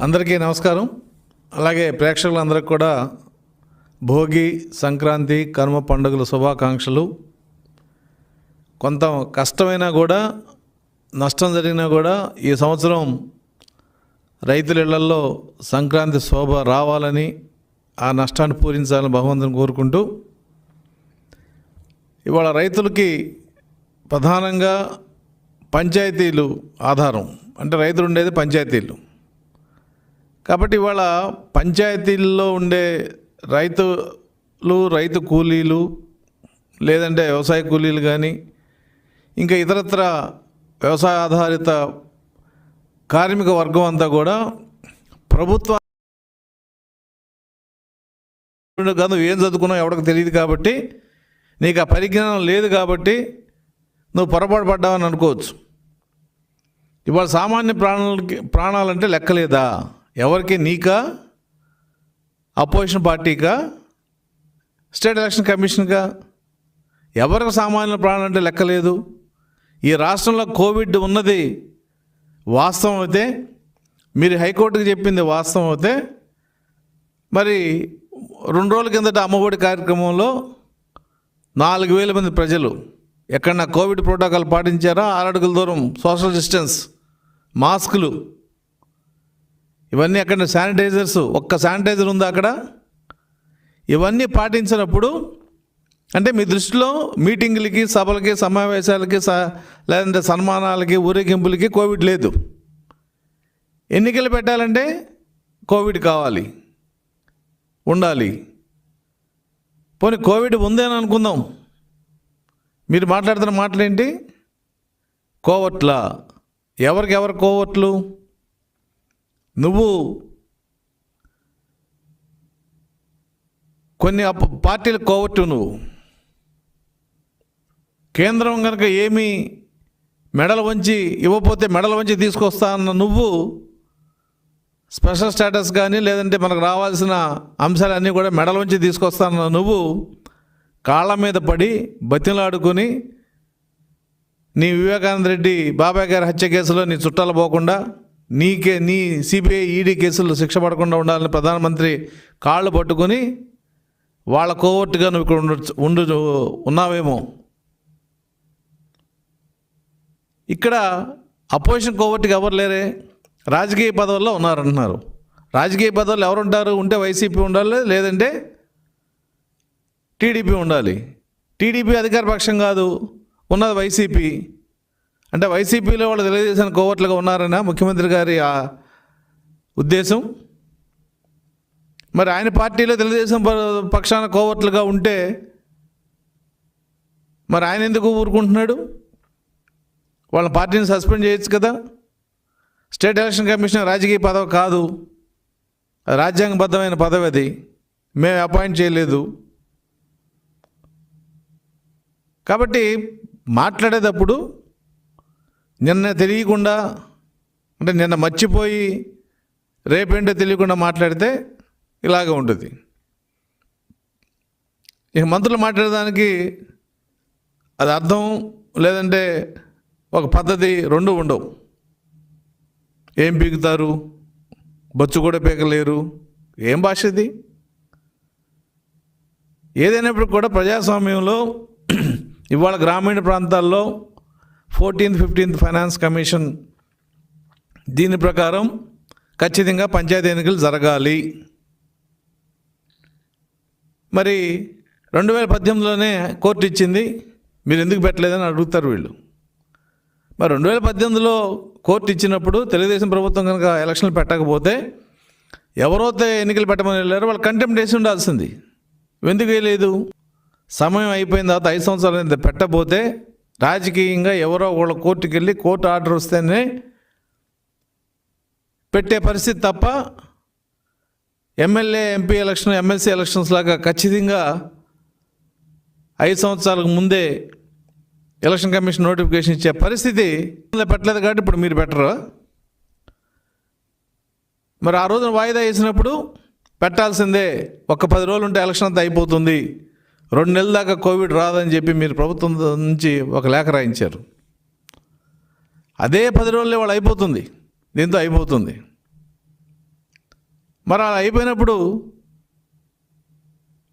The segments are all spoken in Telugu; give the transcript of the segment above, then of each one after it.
అందరికీ నమస్కారం. అలాగే ప్రేక్షకులందరికీ కూడా భోగి సంక్రాంతి కర్మ పండుగల శుభాకాంక్షలు. కొంత కష్టమైనా కూడా నష్టం జరిగినా కూడా ఈ సంవత్సరం రైతుల ఇళ్ళలో సంక్రాంతి శోభ రావాలని ఆ నష్టాన్ని పూరించాలని భగవంతుని కోరుకుంటూ ఇవాళ రైతులకి ప్రధానంగా పంచాయతీలు ఆధారం. అంటే రైతులు ఉండేది పంచాయతీలు. కాబట్టి ఇవాళ పంచాయతీల్లో ఉండే రైతులు రైతు కూలీలు లేదంటే వ్యవసాయ కూలీలు కానీ ఇంకా ఇతరత్ర వ్యవసాయ ఆధారిత కార్మిక వర్గం అంతా కూడా ప్రభుత్వ కాదు ఏం చదువుకున్నావు ఎవరికి తెలియదు కాబట్టి నీకు ఆ పరిజ్ఞానం లేదు కాబట్టి నువ్వు పొరపాటు పడ్డావని అనుకోవచ్చు. ఇవాళ సామాన్య ప్రాణాలకి ప్రాణాలంటే లెక్కలేదా? ఎవరికి నీకా? అపోజిషన్ పార్టీకా? స్టేట్ ఎలక్షన్ కమిషన్గా ఎవరికి సామాన్య ప్రాణం అంటే లెక్కలేదు ఈ రాష్ట్రంలో కోవిడ్ ఉన్నది వాస్తవం అయితే మీరు హైకోర్టుకి చెప్పింది వాస్తవం అయితే మరి రెండు రోజుల కిందట అమ్మఒడి కార్యక్రమంలో నాలుగు వేల మంది ప్రజలు ఎక్కడన్నా కోవిడ్ ప్రోటోకాల్ పాటించారా? ఆరడుగుల దూరం సోషల్ డిస్టెన్స్ మాస్కులు ఇవన్నీ అక్కడ శానిటైజర్స్? ఒక్క శానిటైజర్ ఉందా అక్కడ? ఇవన్నీ పాటించినప్పుడు అంటే మీ దృష్టిలో మీటింగులకి సభలకి సమావేశాలకి స లేదంటే సన్మానాలకి ఊరేగింపులకి కోవిడ్ లేదు. ఎన్నికలు పెట్టాలంటే కోవిడ్ కావాలి. ఉండాలి. పోనీ కోవిడ్ ఉందని అనుకుందాం. మీరు మాట్లాడుతున్న మాటలేంటి? కోవట్ల. ఎవరికి ఎవరు కోవట్లు? నువ్వు కొన్ని అప్ పార్టీలు కోవట్టు నువ్వు. కేంద్రం కనుక ఏమి మెడలు వంచి ఇవ్వకపోతే మెడలు వంచి తీసుకొస్తా అన్న నువ్వు స్పెషల్ స్టేటస్ కానీ లేదంటే మనకు రావాల్సిన అంశాలన్నీ కూడా మెడల వంచి తీసుకొస్తానన్న నువ్వు కాళ్ళ మీద పడి బతిలాడుకొని నీ వివేకానంద రెడ్డి బాబాయ్ గారి హత్య కేసులో నీ చుట్టాలు పోకుండా నీకే నీ సిబిఐ ఈడీ కేసులు శిక్ష పడకుండా ఉండాలని ప్రధానమంత్రి కాళ్ళు పట్టుకొని వాళ్ళ కోవర్టుగా నువ్వు ఇక్కడ ఉండు ఉండు ఉన్నావేమో. ఇక్కడ అపోజిషన్ కోవర్టుగా ఎవరు లేరే? రాజకీయ పదవుల్లో ఉన్నారంటున్నారు. రాజకీయ పదవులు ఎవరు ఉంటారు ఉంటే వైసీపీ ఉండాలి లేదంటే టీడీపీ ఉండాలి. టీడీపీ అధికార పక్షం కాదు ఉన్నది వైసీపీ. అంటే వైసీపీలో వాళ్ళు తెలుగుదేశం కోవట్లుగా ఉన్నారనా ముఖ్యమంత్రి గారి ఆ ఉద్దేశం. మరి ఆయన పార్టీలో తెలుగుదేశం ప- పక్షాన కోవట్లుగా ఉంటే మరి ఆయన ఎందుకు ఊరుకుంటున్నాడు? వాళ్ళ పార్టీని సస్పెండ్ చేయొచ్చు కదా. స్టేట్ ఎలక్షన్ కమిషన్ రాజకీయ పదవి కాదు. రాజ్యాంగబద్ధమైన పదవి అది. మేము అపాయింట్ చేయలేదు. కాబట్టి మాట్లాడేటప్పుడు నిన్న తెలియకుండా అంటే నిన్న మర్చిపోయి రేపేంటో తెలియకుండా మాట్లాడితే ఇలాగ ఉంటుంది. ఇక మంత్రులు మాట్లాడడానికి అది అర్థం లేదంటే ఒక పద్ధతి రెండు ఉండవు. ఏం పీకుతారు? బొచ్చు కూడా పీకలేరు. ఏం భాష ఇది? ఏదైనప్పుడు కూడా ప్రజాస్వామ్యంలో ఇవాళ గ్రామీణ ప్రాంతాల్లో ఫోర్టీన్త్ ఫిఫ్టీన్త్ ఫైనాన్స్ కమిషన్ దీని ప్రకారం ఖచ్చితంగా పంచాయతీ ఎన్నికలు జరగాలి. మరి రెండు వేల పద్దెనిమిదిలోనే కోర్టు ఇచ్చింది మీరు ఎందుకు పెట్టలేదని అడుగుతారు వీళ్ళు. మరి రెండు వేల పద్దెనిమిదిలో కోర్టు ఇచ్చినప్పుడు తెలుగుదేశం ప్రభుత్వం కనుక ఎలక్షన్లు పెట్టకపోతే ఎవరైతే ఎన్నికలు పెట్టమని వెళ్ళారో వాళ్ళు కంటెంప్ట్ వేసి ఉండాల్సింది. ఎందుకు వేయలేదు? సమయం అయిపోయిన తర్వాత ఐదు సంవత్సరాలు పెట్టబోతే రాజకీయంగా ఎవరో వాళ్ళ కోర్టుకు వెళ్ళి కోర్టు ఆర్డర్ వస్తేనే పెట్టే పరిస్థితి తప్ప MLA MP election MLC elections లాగా ఖచ్చితంగా ఐదు సంవత్సరాలకు ముందే ఎలక్షన్ కమిషన్ నోటిఫికేషన్ ఇచ్చే పరిస్థితి పెట్టలేదు కాబట్టి ఇప్పుడు మీరు పెట్టరు. మరి ఆ రోజున వాయిదా వేసినప్పుడు పెట్టాల్సిందే ఒక పది రోజులు ఉంటే ఎలక్షన్ అంతా అయిపోతుంది. రెండు నెలల దాకా కోవిడ్ రాదని చెప్పి మీరు ప్రభుత్వం నుంచి ఒక లేఖ రాయించారు. అదే పది రోజులే వాళ్ళు అయిపోతుంది. దీంతో అయిపోతుంది. మరి అలా అయిపోయినప్పుడు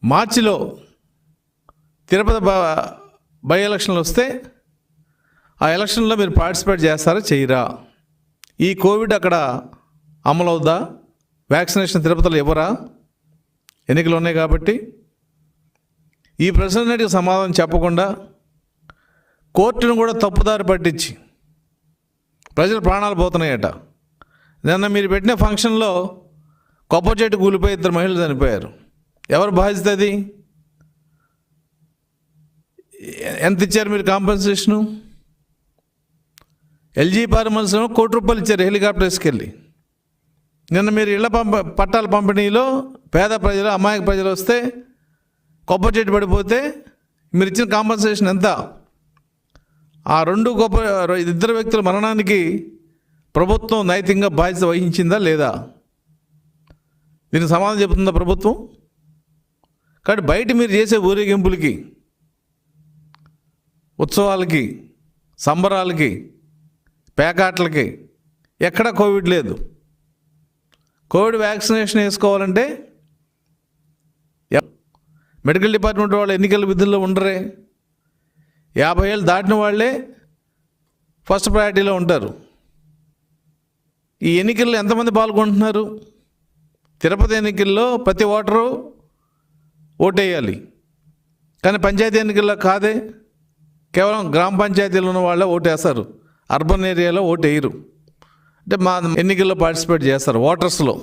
మార్చిలో తిరుపతి బ బై ఎలక్షన్లు వస్తే ఆ ఎలక్షన్లో మీరు పార్టిసిపేట్ చేస్తారా చేయరా? ఈ కోవిడ్ అక్కడ అమలవుద్దా? వ్యాక్సినేషన్ తిరుపతిలో ఇవ్వరా? ఎన్నికలు ఉన్నాయి కాబట్టి ఈ ప్రశ్నకి సమాధానం చెప్పకుండా కోర్టును కూడా తప్పుదారి పట్టించి ప్రజల ప్రాణాలు పోతున్నాయట. నిన్న మీరు పెట్టిన ఫంక్షన్లో కొబ్బ చెట్టు కూలిపోయి ఇద్దరు మహిళలు చనిపోయారు. ఎవరు బాధ్యత అది? ఎంత ఇచ్చారు మీరు కాంపెన్సేషను? ఎల్జీ పార్మల్స్లో కోటి రూపాయలు ఇచ్చారు హెలికాప్టర్స్కి వెళ్ళి నిన్న మీరు ఇళ్ళ పంప పట్టాల పంపిణీలో పేద ప్రజలు అమాయక ప్రజలు వస్తే కొబ్బరి చెట్టు పడిపోతే మీరు ఇచ్చిన కాంపన్సేషన్ ఎంత? ఆ రెండు గొప్ప ఇద్దరు వ్యక్తుల మరణానికి ప్రభుత్వం నైతికంగా బాధ్యత వహించిందా లేదా? దీనికి సమాధానం చెబుతుందా ప్రభుత్వం? కాబట్టి బయట మీరు చేసే ఊరేగింపులకి ఉత్సవాలకి సంబరాలకి పేకాట్లకి ఎక్కడ కోవిడ్ లేదు. కోవిడ్ వ్యాక్సినేషన్ వేసుకోవాలంటే మెడికల్ డిపార్ట్మెంట్ వాళ్ళు ఎన్నికల విధుల్లో ఉండరే. యాభై ఏళ్ళు దాటిన వాళ్ళే ఫస్ట్ ప్రయారిటీలో ఉంటారు. ఈ ఎన్నికల్లో ఎంతమంది పాల్గొంటున్నారు? తిరుపతి ఎన్నికల్లో ప్రతి ఓటరు ఓటేయాలి. కానీ పంచాయతీ ఎన్నికల్లో కాదే. కేవలం గ్రామ పంచాయతీలో ఉన్న వాళ్ళే ఓటేస్తారు. అర్బన్ ఏరియాలో ఓటేయరు. అంటే మా ఎన్నికల్లో పార్టిసిపేట్ చేస్తారు ఓటర్స్లో.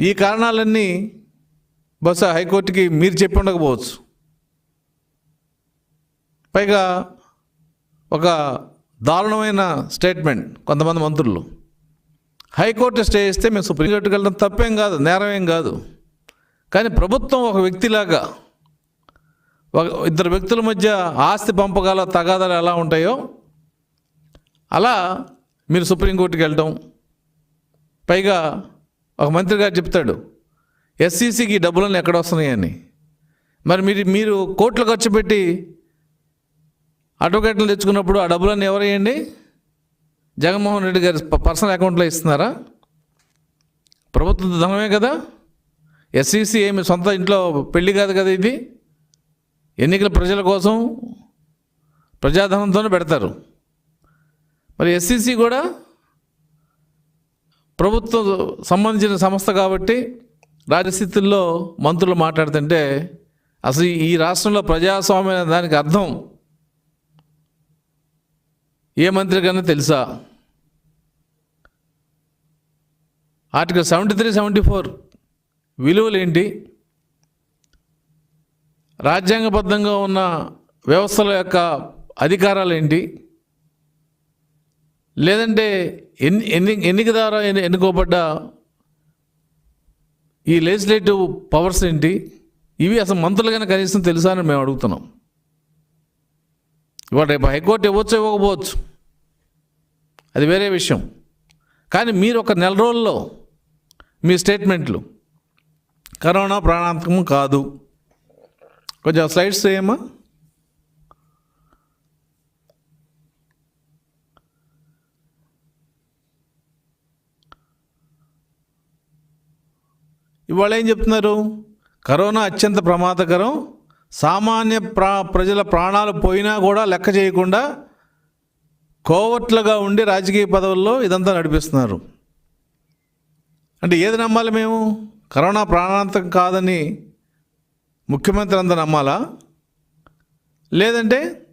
ఈ కారణాలన్నీ బహుశా హైకోర్టుకి మీరు చెప్పి ఉండకపోవచ్చు. పైగా ఒక దారుణమైన స్టేట్మెంట్ కొంతమంది మంత్రులు. హైకోర్టు స్టే చేస్తే మేము సుప్రీంకోర్టుకి వెళ్ళడం తప్పేం కాదు నేరమేం కాదు. కానీ ప్రభుత్వం ఒక వ్యక్తిలాగా ఒక ఇద్దరు వ్యక్తుల మధ్య ఆస్తి పంపకాల తగాదాలు ఎలా ఉంటాయో అలా మీరు సుప్రీంకోర్టుకి వెళ్ళడం. పైగా ఒక మంత్రి గారు చెప్తాడు ఎస్సీసీకి ఈ డబ్బులన్నీ ఎక్కడ వస్తున్నాయని? మరి మీరు మీరు కోట్లు ఖర్చు పెట్టి అడ్వకేట్లు తెచ్చుకున్నప్పుడు ఆ డబ్బులన్నీ ఎవరేయండి? జగన్మోహన్ రెడ్డి గారి పర్సనల్ అకౌంట్లో ఇస్తున్నారా? ప్రభుత్వ ధనమే కదా? ఎస్సీసీ ఏమి సొంత ఇంట్లో పెళ్ళి కాదు కదా ఇది? ఎన్నికల ప్రజల కోసం ప్రజాధనంతోనే పెడతారు. మరి ఎస్సీసీ కూడా ప్రభుత్వం సంబంధించిన సంస్థ కాబట్టి రాజస్థితుల్లో మంత్రులు మాట్లాడుతుంటే అసలు ఈ రాష్ట్రంలో ప్రజాస్వామ్యం దానికి అర్థం ఏ మంత్రి కన్నా తెలుసా? Article seventy three seventy four విలువలు ఏంటి రాజ్యాంగబద్ధంగా ఉన్న వ్యవస్థల యొక్క అధికారాలు ఏంటి లేదంటే ఎన్ని ఎన్ని ఎన్నిక ద్వారా ఎన్నుకోబడ్డ ఈ లెజిస్లేటివ్ పవర్స్ ఏంటి? ఇవి అసలు మంత్రులుగానే కనీసం తెలుసా అని మేము అడుగుతున్నాం. ఇవాళ రేపు హైకోర్టు ఇవ్వచ్చు ఇవ్వకపోవచ్చు. అది వేరే విషయం. కానీ మీరు ఒక నెల రోజుల్లో మీ స్టేట్మెంట్లు కరోనా ప్రాణాంతకం కాదు. కొంచెం స్లైడ్స్ చేయమ్మా ఇవాళ ఏం చెప్తున్నారు? కరోనా అత్యంత ప్రమాదకరం. సామాన్య ప్రా ప్రజల ప్రాణాలు పోయినా కూడా లెక్క చేయకుండా కోవట్లుగా ఉండి రాజకీయ పదవుల్లో ఇదంతా నడిపిస్తున్నారు. అంటే ఏది నమ్మాలి మేము? కరోనా ప్రాణాంతకం కాదని ముఖ్యమంత్రి అంతా నమ్మాలా? లేదంటే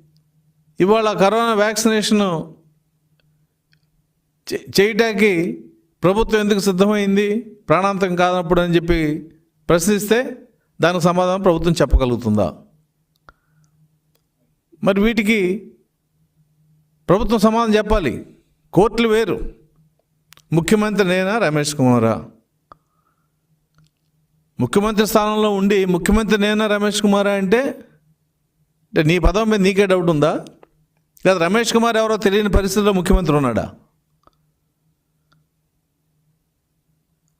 ఇవాళ కరోనా వ్యాక్సినేషన్ చేయటానికి ప్రభుత్వం ఎందుకు సిద్ధమైంది? ప్రాణాంతకం కానప్పుడు అని చెప్పి ప్రశ్నిస్తే దానికి సమాధానం ప్రభుత్వం చెప్పగలుగుతుందా? మరి వీటికి ప్రభుత్వం సమాధానం చెప్పాలి. కోర్టులు వేరు. ముఖ్యమంత్రి నేనా? రమేష్ కుమారా? ముఖ్యమంత్రి స్థానంలో ఉండి ముఖ్యమంత్రి నేనా? రమేష్ కుమారా అంటే అంటే నీ పదం మీద నీకే డౌట్ ఉందా? లేదా రమేష్ కుమార్ ఎవరో తెలియని పరిస్థితిలో ముఖ్యమంత్రి ఉన్నాడా?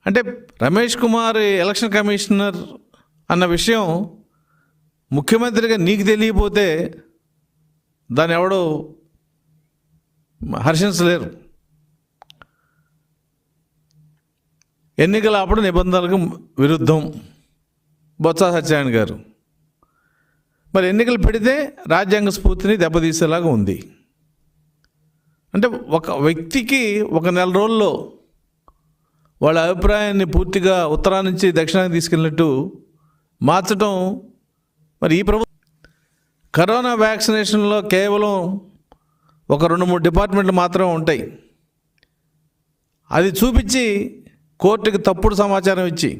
అంటే రమేష్ కుమార్ ఎలక్షన్ కమిషనర్ అన్న విషయం ముఖ్యమంత్రిగా నీకు తెలియపోతే దాన్ని ఎవడో హర్షించలేరు ఎన్నికల అప్పుడు నిబంధనలకు విరుద్ధం బొత్స సత్యనారాయణ గారు. మరి ఎన్నికలు పెడితే రాజ్యాంగ స్ఫూర్తిని దెబ్బతీసేలాగా ఉంది. అంటే ఒక వ్యక్తికి ఒక నెల రోజుల్లో వాళ్ళ అభిప్రాయాన్ని పూర్తిగా ఉత్తరా నుంచి దక్షిణానికి తీసుకెళ్ళినట్టు మార్చడం మరి ఈ ప్రభుత్వం కరోనా వ్యాక్సినేషన్లో కేవలం ఒక రెండు మూడు డిపార్ట్మెంట్లు మాత్రమే ఉంటాయి. అది చూపించి కోర్టుకి తప్పుడు సమాచారం ఇచ్చి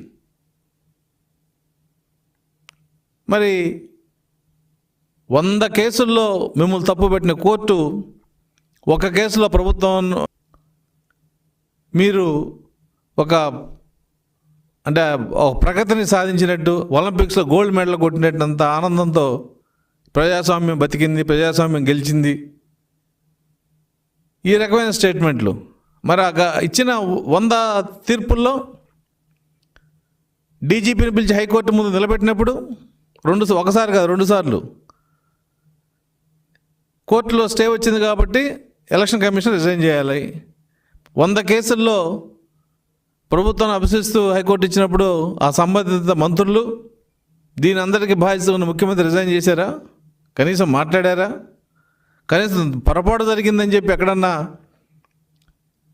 మరి వంద కేసుల్లో మిమ్మల్ని తప్పు పెట్టిన కోర్టు ఒక కేసులో ప్రభుత్వం మీరు ఒక అంటే ఒక ప్రగతిని సాధించినట్టు ఒలింపిక్స్లో గోల్డ్ మెడల్ కొట్టినట్టు అంత ఆనందంతో ప్రజాస్వామ్యం బతికింది ప్రజాస్వామ్యం గెలిచింది. ఈ రకమైన స్టేట్మెంట్లు. మరి ఇచ్చిన వంద తీర్పుల్లో డీజీపీని పిలిచి హైకోర్టు ముందు నిలబెట్టినప్పుడు రెండు ఒకసారి కాదు రెండుసార్లు కోర్టులో స్టే వచ్చింది కాబట్టి ఎలక్షన్ కమిషన్ రిజైన్ చేయాలి. వంద కేసుల్లో ప్రభుత్వాన్ని అభిశిస్తూ హైకోర్టు ఇచ్చినప్పుడు ఆ సంబంధిత మంత్రులు దీని అందరికీ బాధ్యత ఉన్న ముఖ్యమంత్రి రిజైన్ చేశారా? కనీసం మాట్లాడారా? కనీసం పొరపాటు జరిగిందని చెప్పి ఎక్కడన్నా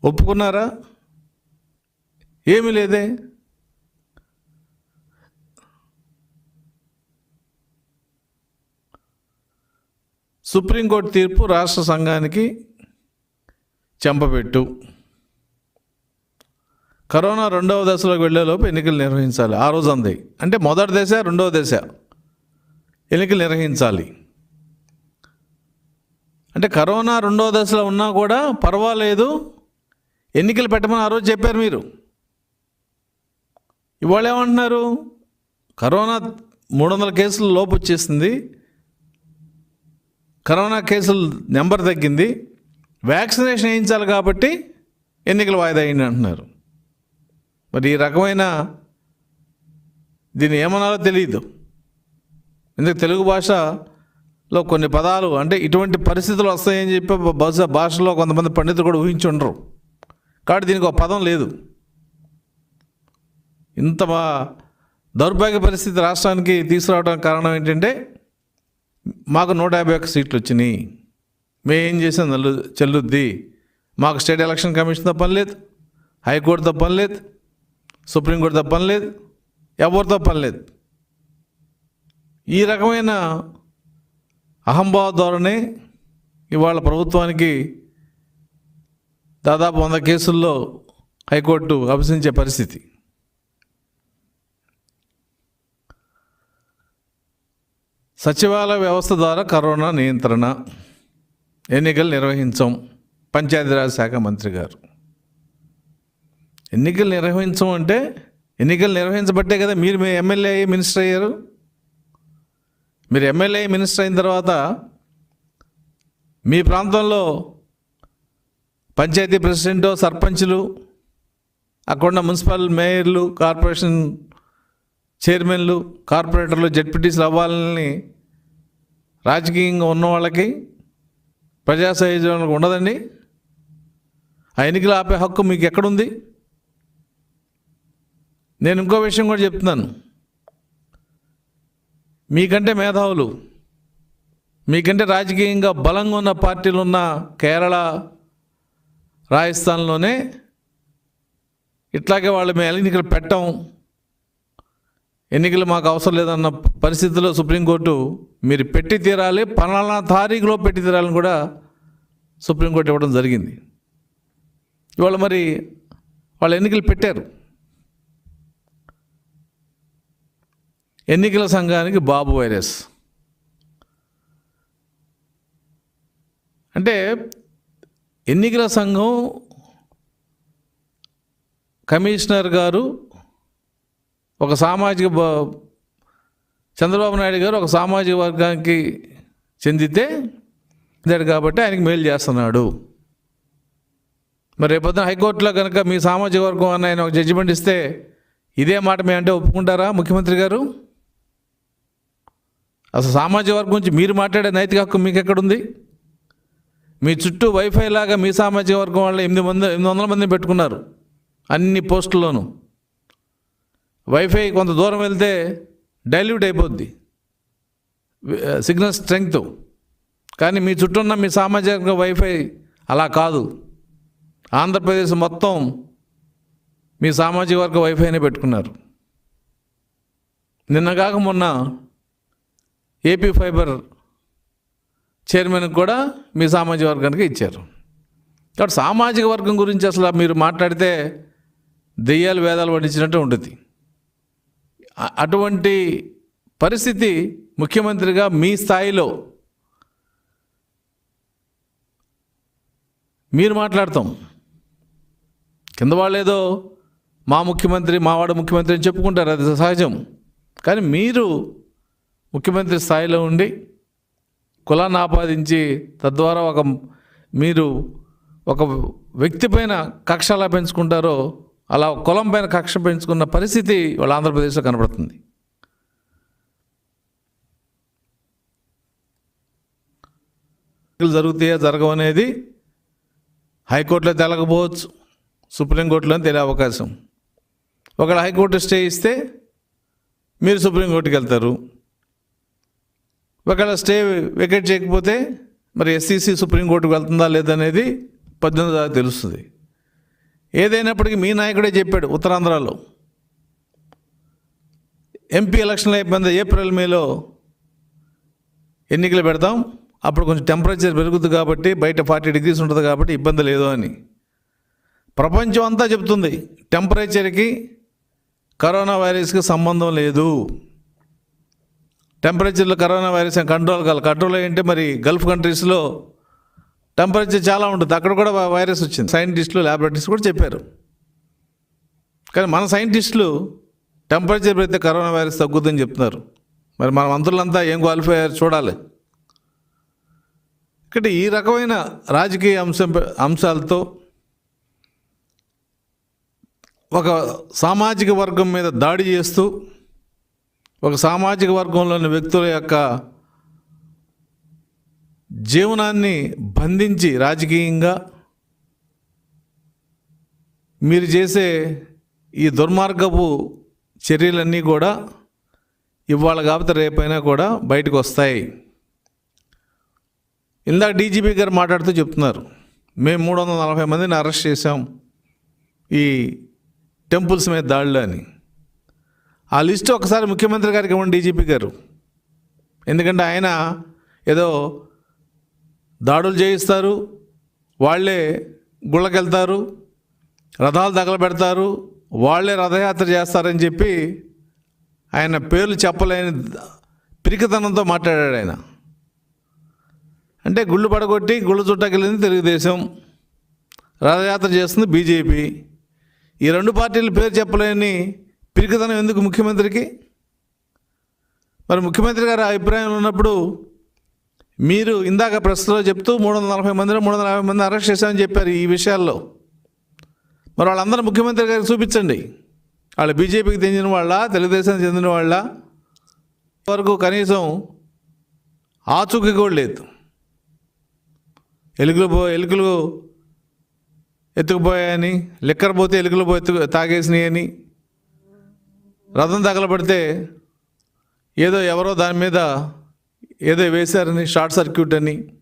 ఒప్పుకున్నారా? ఏమీ లేదే. సుప్రీంకోర్టు తీర్పు రాష్ట్ర సంఘానికి చెంపపెట్టు కరోనా రెండవ దశలోకి వెళ్ళేలోపు ఎన్నికలు నిర్వహించాలి. ఆ రోజు అంది. అంటే మొదటి దశ రెండవ దశ ఎన్నికలు నిర్వహించాలి. అంటే కరోనా రెండవ దశలో ఉన్నా కూడా పర్వాలేదు. ఎన్నికలు పెట్టమని ఆ రోజు చెప్పారు మీరు. ఇవాళ ఏమంటున్నారు? కరోనా మూడు వందల కేసులు లోపు వచ్చేసింది. కరోనా కేసులు నెంబర్ తగ్గింది. వ్యాక్సినేషన్ వేయించాలి కాబట్టి ఎన్నికలు వాయిదా అయింది అంటున్నారు. మరి ఈ రకమైన దీన్ని ఏమనాలో తెలియదు ఎందుకు తెలుగు భాషలో కొన్ని పదాలు అంటే ఇటువంటి పరిస్థితులు వస్తాయని చెప్పి బహుశా భాషలో కొంతమంది పండితులు కూడా ఊహించి ఉండరు కాబట్టి దీనికి ఒక పదం లేదు. ఇంత దౌర్భాగ్య పరిస్థితి రాష్ట్రానికి తీసుకురావడానికి కారణం ఏంటంటే మాకు నూట యాభై ఒక్క సీట్లు వచ్చినాయి. మేమేం చేసాం నల్లు చెల్లుద్ది. మాకు స్టేట్ ఎలక్షన్ కమిషన్తో పని లేదు. హైకోర్టుతో పని లేదు. సుప్రీంకోర్టుతో పని లేదు. ఎవరితో పని లేదు. ఈ రకమైన అహంభావ ధోరణి ఇవాళ ప్రభుత్వానికి దాదాపు వంద కేసుల్లో హైకోర్టు అభ్యసించే పరిస్థితి. సచివాలయ వ్యవస్థ ద్వారా కరోనా నియంత్రణ ఎన్నికలు నిర్వహించం. పంచాయతీరాజ్ శాఖ మంత్రి గారు. ఎన్నికలు నిర్వహించం అంటే ఎన్నికలు నిర్వహించబట్టే కదా మీరు మీ ఎమ్మెల్యే అయ్యి మినిస్టర్ అయ్యారు. మీరు ఎమ్మెల్యే అయ్యి మినిస్టర్ అయిన తర్వాత మీ ప్రాంతంలో పంచాయతీ ప్రెసిడెంట్ సర్పంచులు అక్కడున్న మున్సిపల్ మేయర్లు కార్పొరేషన్ చైర్మన్లు కార్పొరేటర్లు జడ్పీటీసీలు అవ్వాలని రాజకీయంగా ఉన్న వాళ్ళకి ప్రజా ఉండదండి. ఆ ఎన్నికలు ఆపే హక్కు మీకు ఎక్కడుంది? నేను ఇంకో విషయం కూడా చెప్తున్నాను. మీకంటే మేధావులు మీకంటే రాజకీయంగా బలంగా ఉన్న పార్టీలు ఉన్న కేరళ రాజస్థాన్లోనే ఇట్లాగే వాళ్ళు మేము ఎన్నికలు పెట్టం. ఎన్నికలు మాకు అవసరం లేదన్న పరిస్థితిలో సుప్రీంకోర్టు మీరు పెట్టి తీరాలి పలానా తారీఖులో పెట్టి తీరాలని కూడా సుప్రీంకోర్టు ఇవ్వడం జరిగింది. ఇవాళ మరి వాళ్ళు ఎన్నికలు పెట్టారు. ఎన్నికల సంఘానికి బాబు వైరస్. అంటే ఎన్నికల సంఘం కమిషనర్ గారు ఒక సామాజిక చంద్రబాబు నాయుడు గారు ఒక సామాజిక వర్గానికి చెందితే ఇదాడు కాబట్టి ఆయనకి మేలు చేస్తున్నాడు. మరి రేపొద్దున హైకోర్టులో కనుక మీ సామాజిక వర్గం అన్న ఆయన ఒక జడ్జిమెంట్ ఇస్తే ఇదే మాట మేమంటే అంటే ఒప్పుకుంటారా ముఖ్యమంత్రి గారు? అసలు సామాజిక వర్గం గురించి మీరు మాట్లాడే నైతిక హక్కు మీకు ఎక్కడుంది? మీ చుట్టూ వైఫై లాగా మీ సామాజిక వర్గం వాళ్ళు ఎనిమిది మంది ఎనిమిది వందల మందిని పెట్టుకున్నారు. అన్ని పోస్టుల్లోనూ. వైఫై కొంత దూరం వెళ్తే డైల్యూట్ అయిపోద్ది. సిగ్నల్ స్ట్రెంగ్త్ కానీ మీ చుట్టూ ఉన్న మీ సామాజిక వైఫై అలా కాదు. ఆంధ్రప్రదేశ్ మొత్తం మీ సామాజిక వర్గ వైఫైనే పెట్టుకున్నారు. నిన్నగాక మొన్న ఏపీ ఫైబర్ చైర్మన్కి కూడా మీ సామాజిక వర్గానికి ఇచ్చారు. కాబట్టి సామాజిక వర్గం గురించి అసలు మీరు మాట్లాడితే దెయ్యాలు వేదాలు వడ్డించినట్టు ఉంటుంది. అటువంటి పరిస్థితి ముఖ్యమంత్రిగా మీ స్థాయిలో మీరు మాట్లాడతాం. కింద వాళ్ళేదో మా ముఖ్యమంత్రి మావాడు ముఖ్యమంత్రి అని చెప్పుకుంటారు అది సహజం. కానీ మీరు ముఖ్యమంత్రి స్థాయిలో ఉండి కులాన్ని ఆపాదించి తద్వారా ఒక మీరు ఒక వ్యక్తి పైన కక్ష ఎలా పెంచుకుంటారో అలా కులం పైన కక్ష పెంచుకున్న పరిస్థితి వాళ్ళ ఆంధ్రప్రదేశ్లో కనబడుతుంది. జరుగుతాయా జరగవనేది హైకోర్టులో తెలకపోవచ్చు సుప్రీంకోర్టులో తెలియ అవకాశం. ఒకవేళ హైకోర్టు స్టే ఇస్తే మీరు సుప్రీంకోర్టుకి వెళ్తారు. ఒకవేళ స్టే వెకేట్ చేయకపోతే మరి ఎస్సీసీ సుప్రీంకోర్టుకు వెళ్తుందా లేదనేది పద్దెనిమిది దాకా తెలుస్తుంది. ఏదైనప్పటికీ మీ నాయకుడే చెప్పాడు ఉత్తరాంధ్రలో. ఎంపీ ఎలక్షన్లు అయిపోయింది ఏప్రిల్ మేలో ఎన్నికలు పెడతాం. అప్పుడు కొంచెం టెంపరేచర్ పెరుగుతుంది కాబట్టి బయట ఫార్టీ డిగ్రీస్ ఉంటుంది కాబట్టి ఇబ్బంది లేదు అని. ప్రపంచం అంతా చెప్తుంది టెంపరేచర్కి కరోనా వైరస్కి సంబంధం లేదు. టెంపరేచర్లో కరోనా వైరస్ కంట్రోల్ కావాలి కంట్రోల్ అయ్యంటే మరి గల్ఫ్ కంట్రీస్లో టెంపరేచర్ చాలా ఉంటుంది. అక్కడ కూడా వైరస్ వచ్చింది. సైంటిస్టులు ల్యాబొరేటరీస్ కూడా చెప్పారు. కానీ మన సైంటిస్టులు టెంపరేచర్ పెడితే కరోనా వైరస్ తగ్గుద్దని చెప్తున్నారు. మరి మన మంత్రులంతా ఏం క్వాలిఫై అయ్యారు చూడాలి. ఇక్కడ ఈ రకమైన రాజకీయ అంశం అంశాలతో ఒక సామాజిక వర్గం మీద దాడి చేస్తూ ఒక సామాజిక వర్గంలోని వ్యక్తుల యొక్క జీవనాన్ని బంధించి రాజకీయంగా మీరు చేసే ఈ దుర్మార్గపు చర్యలన్నీ కూడా ఇవాళ కాకపోతే రేపైనా కూడా బయటకు వస్తాయి. ఇందాక డీజీపీ గారు మాట్లాడుతూ చెప్తున్నారు మేము మూడు వందల నలభై మందిని అరెస్ట్ చేశాం ఈ టెంపుల్స్ మీద దాడులు అని. ఆ లిస్ట్ ఒకసారి ముఖ్యమంత్రి గారికి ఇవ్వండి డీజీపీ గారు. ఎందుకంటే ఆయన ఏదో దాడులు చేయిస్తారు వాళ్ళే గుళ్ళకెళ్తారు రథాలు తగలబెడతారు వాళ్ళే రథయాత్ర చేస్తారని చెప్పి ఆయన పేర్లు చెప్పలేని పిరికితనంతో మాట్లాడాడు ఆయన. అంటే గుళ్ళు పడగొట్టి గుళ్ళు చుట్టకెళ్ళింది తెలుగుదేశం. రథయాత్ర చేస్తుంది బీజేపీ. ఈ రెండు పార్టీల పేరు చెప్పలేని పిరికితనం ఎందుకు ముఖ్యమంత్రికి? మరి ముఖ్యమంత్రి గారి అభిప్రాయం ఉన్నప్పుడు మీరు ఇందాక ప్రశ్నలో చెప్తూ మూడు వందల నలభై మందిలో మూడు వందల యాభై మంది అరెస్ట్ చేశామని చెప్పారు ఈ విషయాల్లో. మరి వాళ్ళందరూ ముఖ్యమంత్రి గారికి చూపించండి. వాళ్ళు బీజేపీకి చెందిన వాళ్ళ తెలుగుదేశానికి చెందిన వాళ్ళ? వరకు కనీసం ఆచూకీ కూడా లేదు. ఎలుకలు పో ఎలుకలు ఎత్తుకుపోయాయని లిక్కర్ పోతే ఎలుకలు పో ఎత్తుకు తాగేసినాయి అని రథం తగలబడితే ఏదో ఎవరో దాని మీద ఏదో వేశారని షార్ట్ సర్క్యూట్ అని.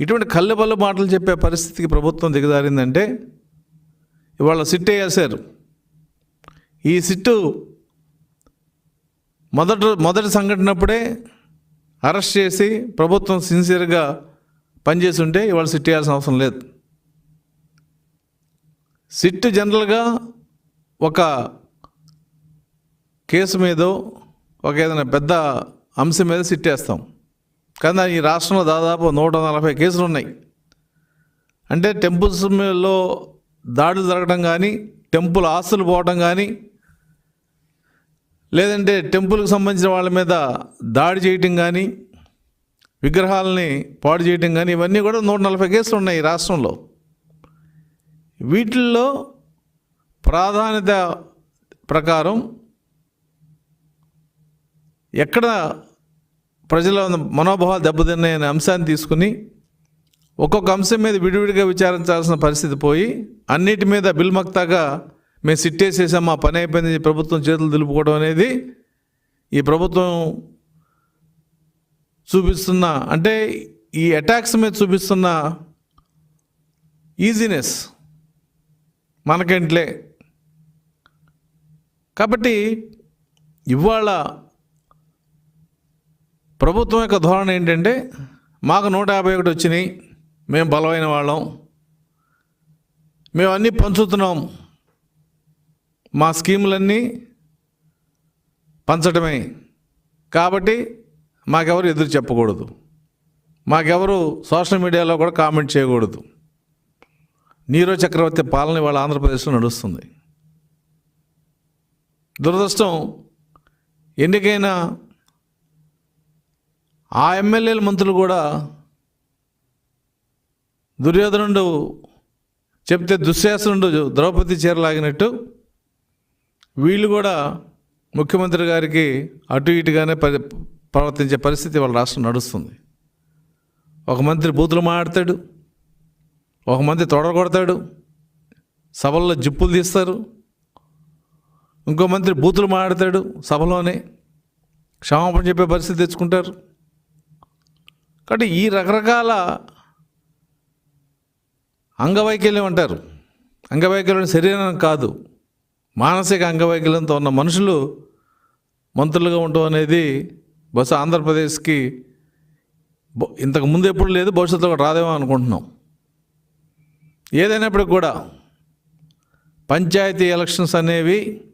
ఇటువంటి కళ్ళబల్ల మాటలు చెప్పే పరిస్థితికి ప్రభుత్వం దిగజారిందంటే ఇవాళ సిట్ వేసారు ఈ సిట్టు మొదట మొదటి సంఘటనప్పుడే అరెస్ట్ చేసి ప్రభుత్వం సిన్సియర్గా పనిచేసి ఉంటే ఇవాళ సిట్ వేయాల్సిన అవసరం లేదు. సిట్ జనరల్గా ఒక కేసు మీదో ఒక ఏదైనా పెద్ద అంశం మీద సిట్టేస్తాం. కానీ ఈ రాష్ట్రంలో దాదాపు నూట నలభై కేసులు ఉన్నాయి. అంటే టెంపుల్స్లో దాడులు జరగడం కానీ టెంపుల్ ఆస్తులు పోవడం కానీ లేదంటే టెంపుల్కి సంబంధించిన వాళ్ళ మీద దాడి చేయటం కానీ విగ్రహాలని పాడు చేయటం కానీ ఇవన్నీ కూడా నూట నలభై కేసులు ఉన్నాయి ఈ రాష్ట్రంలో. వీటిల్లో ప్రాధాన్యత ప్రకారం ఎక్కడ ప్రజల మనోభావాలు దెబ్బతిన్నాయనే అంశాన్ని తీసుకుని ఒక్కొక్క అంశం మీద విడివిడిగా విచారించాల్సిన పరిస్థితి పోయి అన్నిటి మీద బిల్మక్తాగా మేము సిట్టేసేసాం మా పని అయిపోయింది ప్రభుత్వం చేతులు దులుపుకోవడం అనేది ఈ ప్రభుత్వం చూపిస్తున్న అంటే ఈ అటాక్స్ మీద చూపిస్తున్న ఈజీనెస్ మనకేంట్లే. కాబట్టి ఇవాళ ప్రభుత్వం యొక్క ధోరణి ఏంటంటే మాకు నూట యాభై ఒకటి వచ్చినాయి మేము బలమైన వాళ్ళం. మేము అన్నీ పంచుతున్నాం. మా స్కీములన్నీ పంచడమే. కాబట్టి మాకెవరు ఎదురు చెప్పకూడదు. మాకెవరు సోషల్ మీడియాలో కూడా కామెంట్ చేయకూడదు. నీరో చక్రవర్తి పాలన ఇవాళ ఆంధ్రప్రదేశ్లో నడుస్తుంది. దురదృష్టం ఎన్నికైనా ఆ ఎమ్మెల్యేల మంత్రులు కూడా దుర్యోధనుడు చెప్తే దుశ్శాసనుడు ద్రౌపది చీరలాగినట్టు వీళ్ళు కూడా ముఖ్యమంత్రి గారికి అటు ఇటుగానే పరి ప్రవర్తించే పరిస్థితి వాళ్ళ రాష్ట్రం నడుస్తుంది. ఒక మంత్రి బూతులు మాట్లాడతాడు ఒక మంత్రి తొడగొడతాడు సభల్లో జిప్పులు తీస్తారు ఇంకో మంత్రి బూతులు మాట్లాడతాడు సభలోనే క్షమాపణ చెప్పే పరిస్థితి తెచ్చుకుంటారు. కాబట్టి ఈ రకరకాల అంగవైకల్యం అంటారు. అంగవైకల్యం శరీరం కాదు. మానసిక అంగవైకల్యంతో ఉన్న మనుషులు మంత్రులుగా ఉండటం అనేది బహుశా ఆంధ్రప్రదేశ్కి బ- ఇంతకు ముందు ఎప్పుడు లేదు భవిష్యత్తులో రాదేమో అనుకుంటున్నాం. ఏదైనప్పటికి కూడా పంచాయతీ ఎలక్షన్స్ అనేవి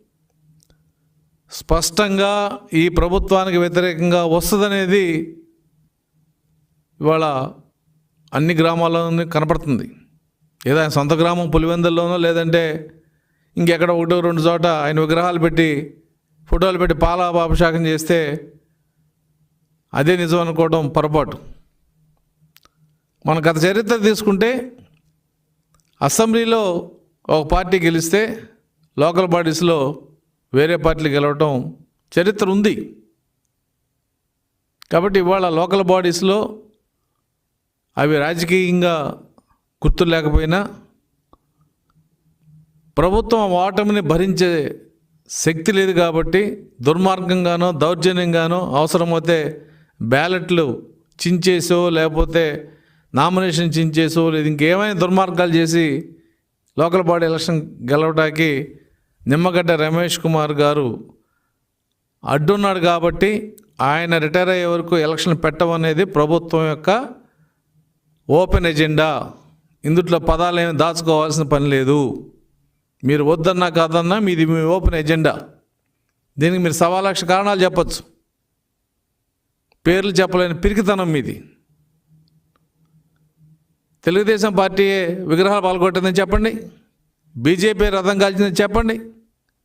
స్పష్టంగా ఈ ప్రభుత్వానికి వ్యతిరేకంగా వస్తుందనేది ఇవాళ అన్ని గ్రామాల్లోనే కనపడుతుంది. ఏదో ఆయన సొంత గ్రామం పులివెందుల్లోనో లేదంటే ఇంకెక్కడ ఒకటో రెండు చోట ఆయన విగ్రహాలు పెట్టి ఫోటోలు పెట్టి పాల అభిషేకం చేస్తే అదే నిజం అనుకోవడం పొరపాటు. మన గత చరిత్ర తీసుకుంటే అసెంబ్లీలో ఒక పార్టీ గెలిస్తే లోకల్ బాడీస్లో వేరే పార్టీలు గెలవటం చరిత్ర ఉంది. కాబట్టి ఇవాళ లోకల్ బాడీస్లో అవి రాజకీయంగా గుర్తు లేకపోయినా ప్రభుత్వం ఓటమిని భరించే శక్తి లేదు కాబట్టి దుర్మార్గంగానో దౌర్జన్యంగానో అవసరమైతే బ్యాలెట్లు చించేసో లేకపోతే నామినేషన్ చించేసో లేదు ఇంకేమైనా దుర్మార్గాలు చేసి లోకల్ బాడీ ఎలక్షన్ గెలవడానికి నిమ్మగడ్డ రమేష్ కుమార్ గారు అడ్డున్నాడు కాబట్టి ఆయన రిటైర్ అయ్యే వరకు ఎలక్షన్ పెట్టమనేది ప్రభుత్వం యొక్క ఓపెన్ ఎజెండా. ఇందుట్లో పదాలు ఏమి దాచుకోవాల్సిన పని లేదు. మీరు వద్దన్నా కాదన్నా మీది మీ ఓపెన్ ఎజెండా. దీనికి మీరు సవా లక్ష కారణాలు చెప్పచ్చు. పేర్లు చెప్పలేని పిరికితనం మీది. తెలుగుదేశం పార్టీ విగ్రహాలు పాల్గొట్టిందని చెప్పండి. బీజేపీ రథం కాల్చిందని చెప్పండి.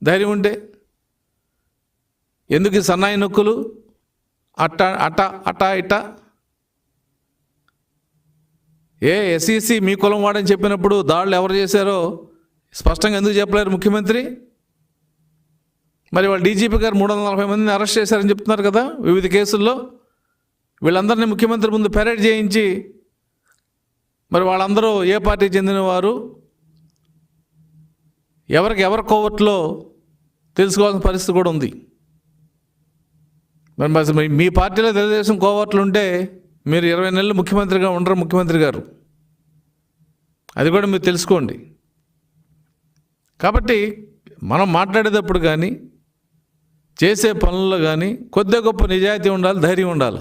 ధైర్యం ఉంటే. ఎందుకు సన్నాయి నొక్కులు? అట్ట అట అట ఇట్టా ఏ ఎస్ఈసి మీ కులం వాడని చెప్పినప్పుడు దాడులు ఎవరు చేశారో స్పష్టంగా ఎందుకు చెప్పలేరు ముఖ్యమంత్రి? మరి వాళ్ళు డీజీపీ గారు మూడు వందల నలభై మందిని అరెస్ట్ చేశారని చెప్తున్నారు కదా వివిధ కేసుల్లో. వీళ్ళందరినీ ముఖ్యమంత్రి ముందు పెరేడ్ చేయించి మరి వాళ్ళందరూ ఏ పార్టీకి చెందినవారు? ఎవరికి ఎవరి కోవట్లో తెలుసుకోవాల్సిన పరిస్థితి కూడా ఉంది. మరి మరి మీ- మీ పార్టీలో తెలుగుదేశం కోవట్లు ఉంటే మీరు ఇరవై నెలలు ముఖ్యమంత్రిగా ఉండరు ముఖ్యమంత్రి గారు. అది కూడా మీరు తెలుసుకోండి. కాబట్టి మనం మాట్లాడేటప్పుడు కానీ చేసే పనుల్లో కానీ కొద్ది గొప్ప నిజాయితీ ఉండాలి ధైర్యం ఉండాలి.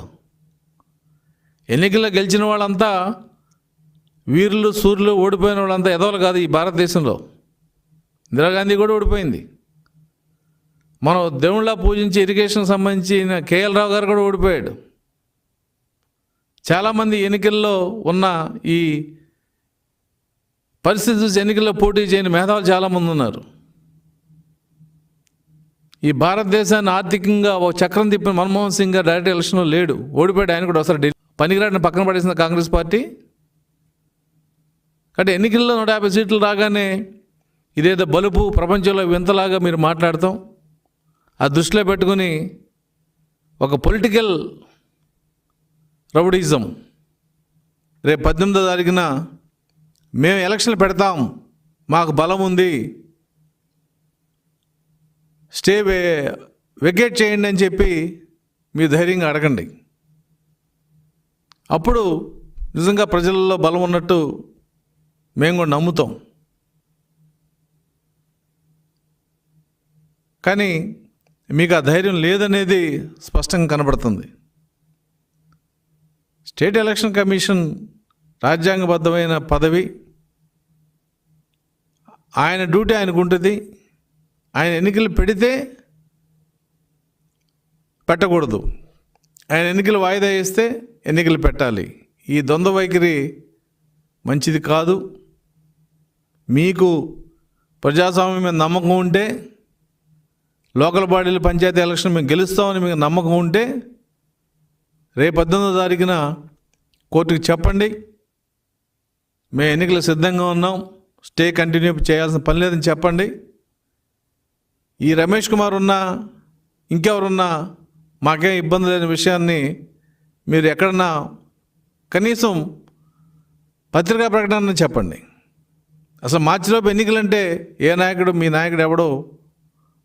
ఎన్నికల్లో గెలిచిన వాళ్ళంతా వీరులు సూర్యులు ఓడిపోయిన వాళ్ళంతా ఎదవలు కాదు ఈ భారతదేశంలో. ఇందిరాగాంధీ కూడా ఓడిపోయింది. మనం దేవుళ్ళ పూజించి ఇరిగేషన్ సంబంధించిన కేఎల్ రావు గారు కూడా ఓడిపోయాడు. చాలామంది ఎన్నికల్లో ఉన్న ఈ పరిస్థితి చూసి ఎన్నికల్లో పోటీ చేయని మేధావులు చాలామంది ఉన్నారు. ఈ భారతదేశాన్ని ఆర్థికంగా ఓ చక్రం తిప్పిన మన్మోహన్ సింగ్ గారు డైరెక్ట్ ఎలక్షన్లో లేడు. ఓడిపోయాడు. ఆయన కూడా ఒకసారి ఢిల్లీ పనికిరాడిని పక్కన పడేసిన కాంగ్రెస్ పార్టీ. కాబట్టి ఎన్నికల్లో నూట యాభై సీట్లు రాగానే ఇదేదో బలుపు ప్రపంచంలో వింతలాగా మీరు మాట్లాడతాం. ఆ దృష్టిలో పెట్టుకుని ఒక పొలిటికల్ రౌడీజం. రేపు పద్దెనిమిదో తారీఖున మేము ఎలక్షన్లు పెడతాం. మాకు బలం ఉంది. స్టే వే వెకేట్ చేయండి అని చెప్పి మీ ధైర్యంగా అడగండి. అప్పుడు నిజంగా ప్రజలలో బలం ఉన్నట్టు మేము కూడా నమ్ముతాం. కానీ మీకు ఆ ధైర్యం లేదనేది స్పష్టంగా కనబడుతుంది. స్టేట్ ఎలక్షన్ కమిషన్ రాజ్యాంగబద్ధమైన పదవి. ఆయన డ్యూటీ ఆయనకు ఉంటుంది ఆయన ఎన్నికలు పెడితే పెట్టకూడదు. ఆయన ఎన్నికలు వాయిదా వేస్తే ఎన్నికలు పెట్టాలి. ఈ ద్వంద్వ వైఖరి మంచిది కాదు. మీకు ప్రజాస్వామ్యం మీద నమ్మకం ఉంటే లోకల్ బాడీలు పంచాయతీ ఎలక్షన్ మేము గెలుస్తామని మీకు నమ్మకం ఉంటే రేపు పద్దెనిమిదో తారీఖున కోర్టుకి చెప్పండి. మేము ఎన్నికలు సిద్ధంగా ఉన్నాం. స్టే కంటిన్యూ చేయాల్సిన పని లేదని చెప్పండి. ఈ రమేష్ కుమార్ ఉన్నా ఇంకెవరున్నా మాకేం ఇబ్బంది లేని విషయాన్ని మీరు ఎక్కడన్నా కనీసం పత్రికా ప్రకటన చెప్పండి. అసలు మార్చిలోపు ఎన్నికలంటే ఏ నాయకుడు మీ నాయకుడు ఎవడో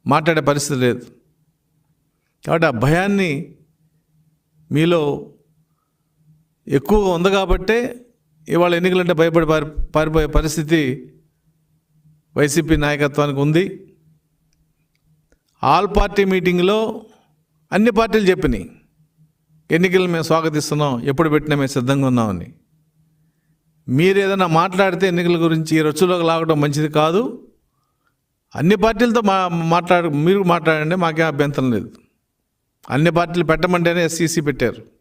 మాట్లాడే పరిస్థితి లేదు. కాబట్టి ఆ భయాన్ని మీలో ఎక్కువగా ఉంది కాబట్టే ఇవాళ ఎన్నికలంటే భయపడి పారి పారిపోయే పరిస్థితి వైసీపీ నాయకత్వానికి ఉంది. ఆల్ పార్టీ మీటింగ్లో అన్ని పార్టీలు చెప్పినాయి. ఎన్నికలు మేము స్వాగతిస్తున్నాం ఎప్పుడు పెట్టినా మేము సిద్ధంగా ఉన్నామని. మీరు ఏదైనా మాట్లాడితే ఎన్నికల గురించి ఈ రొచ్చులోకి లాగడం మంచిది కాదు. అన్ని పార్టీలతో మా మాట్లాడు మీరు మాట్లాడండి మాకేం అభ్యంతరం లేదు. అన్ని పార్టీలు పెట్టమంటేనే ఎస్సీసీ పెట్టారు.